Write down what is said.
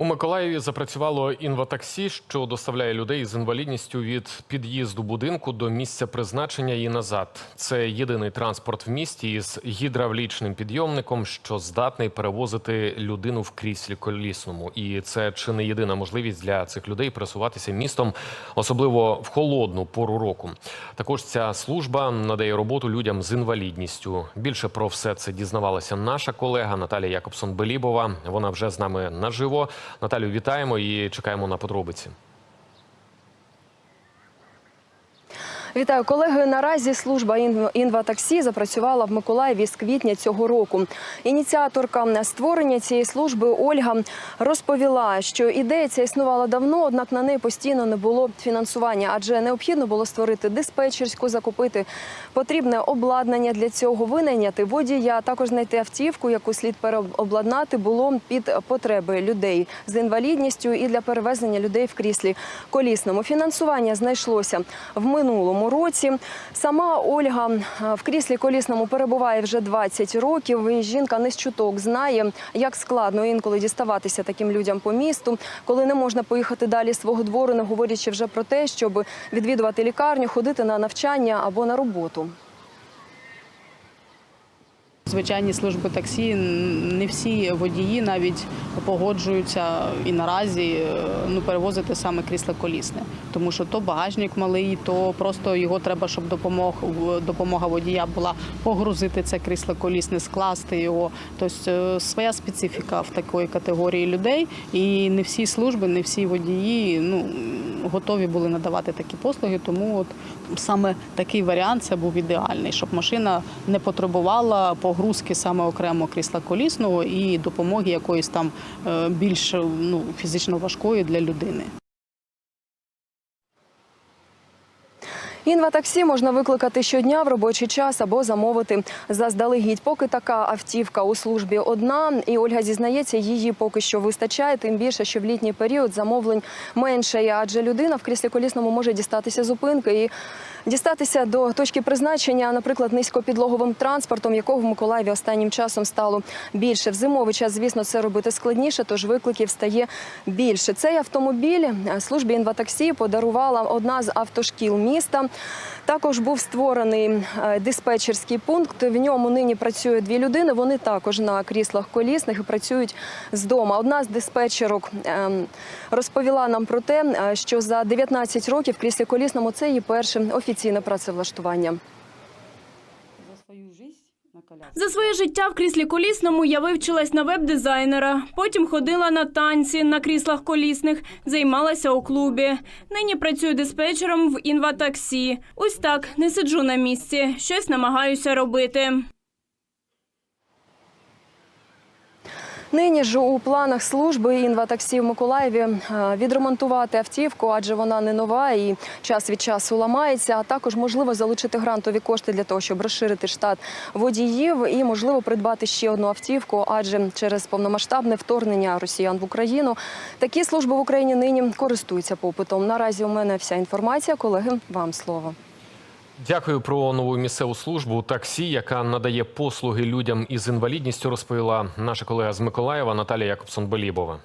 У Миколаєві запрацювало інватаксі, що доставляє людей з інвалідністю від під'їзду будинку до місця призначення і назад. Це єдиний транспорт в місті із гідравлічним підйомником, що здатний перевозити людину в кріслі колісному. І це чи не єдина можливість для цих людей пересуватися містом, особливо в холодну пору року. Також ця служба надає роботу людям з інвалідністю. Більше про все це дізнавалася наша колега Наталія Якобсон-Белібова. Вона вже з нами наживо. Наталю, вітаємо і чекаємо на подробиці. Вітаю колеги. Наразі служба «Інв- інватаксі запрацювала в Миколаєві з квітня цього року. Ініціаторка створення цієї служби Ольга розповіла, що ідея ця існувала давно, однак на неї постійно не було фінансування, адже необхідно було створити диспетчерську, закупити потрібне обладнання для цього, винайняти водія, також знайти автівку, яку слід переобладнати було під потреби людей з інвалідністю і для перевезення людей в кріслі колісному. Фінансування знайшлося в минулому році. Сама Ольга е, в кріслі колісному перебуває вже 20 років. І жінка не з чуток знає, як складно інколи діставатися таким людям по місту, коли не можна поїхати далі свого двору, не говорячи вже про те, щоб відвідувати лікарню, ходити на навчання або на роботу. Звичайні служби таксі не всі водії навіть погоджуються і наразі е, ну перевозити саме крісло колісне, тому що то багажник малий, то просто його треба, щоб допомог допомога водія була погрузити це крісло колісне, скласти його. Тобто своя специфіка в такої категорії людей, і не всі служби, не всі водії ну готові були надавати такі послуги. Тому от саме такий варіант це був ідеальний, щоб машина не потребувала погрузки саме окремо крісла колісного і допомоги якоїсь там е, більш ну, фізично важкої для людини. Інватаксі можна викликати щодня в робочий час або замовити заздалегідь. Поки така автівка у службі одна, і Ольга зізнається, її поки що вистачає. Тим більше, що в літній період замовлень менше, адже людина в кріслі колісному може дістатися зупинки і дістатися до точки призначення, наприклад, низькопідлоговим транспортом, якого в Миколаєві останнім часом стало більше. В зимовий час, звісно, це робити складніше, тож викликів стає більше. Цей автомобіль е, службі інватаксі подарувала одна з автошкіл міста. Також був створений е, диспетчерський пункт. В ньому нині працює дві людини. Вони також на кріслах колісних і працюють з дома. Одна з диспетчерок ем, розповіла нам про те, е, що за 19 років кріслі колісному це її перше офіційне працевлаштування. За своє життя в кріслі колісному я вивчилась на веб-дизайнера. Потім ходила на танці на кріслах колісних, займалася у клубі. Нині працюю диспетчером в інватаксі. Ось так не сиджу на місці, щось намагаюся робити. Нині ж у планах служби інватаксі в Миколаєві е, відремонтувати автівку, адже вона не нова і час від часу ламається. А також можливо залучити грантові кошти для того, щоб розширити штат водіїв і можливо придбати ще одну автівку, адже через повномасштабне вторгнення росіян в Україну такі служби в Україні нині користуються попитом. Наразі у мене вся інформація. Колеги, вам слово. Дякую про нову місцеву службу таксі, яка надає послуги людям із інвалідністю. Розповіла наша колега з Миколаєва Наталія Якобсон-Белібова.